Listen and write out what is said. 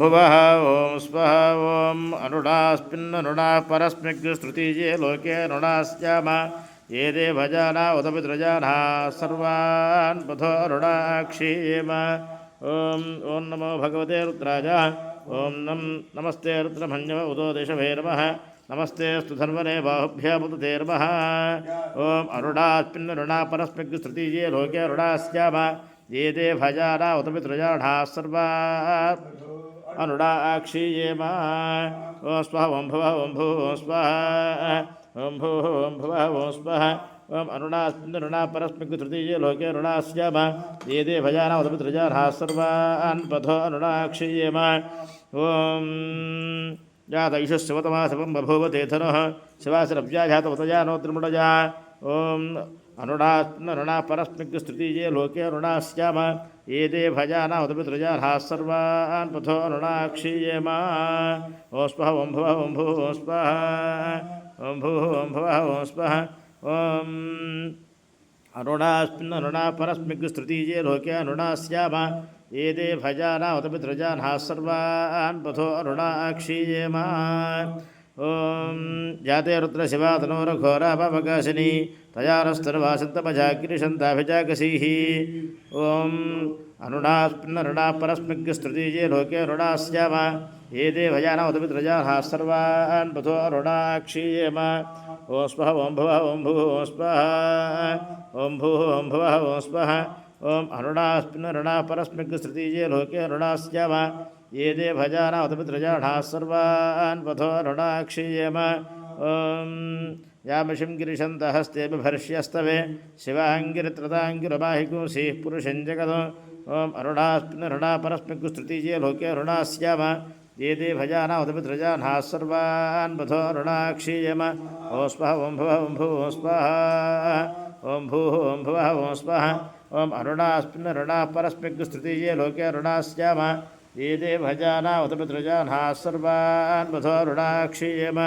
भुवः ॐ स्वः, ॐ अनुडास्मिन्ननुडाः परस्मिग्स्तृतीये लोके अनुडास्याम ये देवजाना उदपितृजानाः सर्वान् पथो अनुडाक्षीम ॐ ॐ नमो भगवते रुद्राज ॐ नम, नमस्ते रुद्रमन्यव उदो दिशभे नमः। नमस्ते स्तुधर्वने बाहुभ्यामुदते नमः। ॐ अरुणास्मिन्नरुणा परस्मिग्स्तृतीये लोके अरुणास्याम ये ते भजाना उत पितृजाढाः सर्वा अनुडाक्षीयेम ॐ स्वः ॐ भुवः ॐ भुः ॐ स्वः ॐ भुः ॐ भुवः ॐ स्वः ॐ अरुणास्मिन्नरुणा परस्मिग् तृतीये लोके अरुणास्याम। ये ते भजाना उत पितृजाढाः सर्वान् पथो अनुडाक्षीयेम ॐ जात ईशस्यवतमासवं बभूव तेथनः शिवासरव्याजातवतया नो त्रिमुडजा। ॐ अनुडात्मरुणा परस्मिग्स्तृतीये लोके अरुणास्याम ये ते भजाना उदपितृजाः सर्वान् पथो अरुणाक्षीयेम ॐ स्वः ॐ भुवः ॐ भुः ॐ स्वः ॐ भुः ॐ भुवः ॐ स्वः ॐ अरुणास्मिन् अरुणा परस्मिग्स्तृतीये लोके अरुणास्याम ये ते भजाना उदपितृजाः सर्वान् पथो अरुणाक्षीयेम ॐ जाते रुद्रशिवातनोरघोरापवकाशिनी तया नस्तर्वासन्तमजाग्रिशन्ताभिजागसीः ॐ अनुडास्मिन्नरुणा परस्मिग्स्तृतीये लोके अरुणास्याम। ये ते भजाना उदपितृजाः सर्वान् पथो अरुणाक्षीयेम ॐ स्वः ॐ भुवः, ॐ भुः ॐ स्वः ॐ भुः ॐ भुवः, ॐ स्वः ॐ अरुणास्मिन्नरुणा परस्मिग्स्तृतीये लोके अरुणास्याम। ये ते भजाना उदपितृजाढाः सर्वान् पथो अरुणाक्षीयेम ॐ यामिषं गिरिशन्तः हस्ते बिभर्ष्यस्तवे शिवाङ्गिरित्रताङ्गिरबाहिकुंसीः पुरुषं जगद। ॐ अरुणास्मिन्नरुणा परस्मिग्स्तृतीये लोके अरुणास्याम ये ते भजाना उदपितृजानाः सर्वान् पथो अरुणाक्षीयम ॐ स्वः ॐ भुवः, ॐ भुः, ॐ स्वः ॐ भूः, ॐ भुवः, ॐ स्वः ॐ अरुणास्मिन्नरुणा परस्मिग्स्तृतीये लोके अरुणास्याम ये ते भजाना उदपितृजानाः सर्वान् पथो अरुणाक्षीयम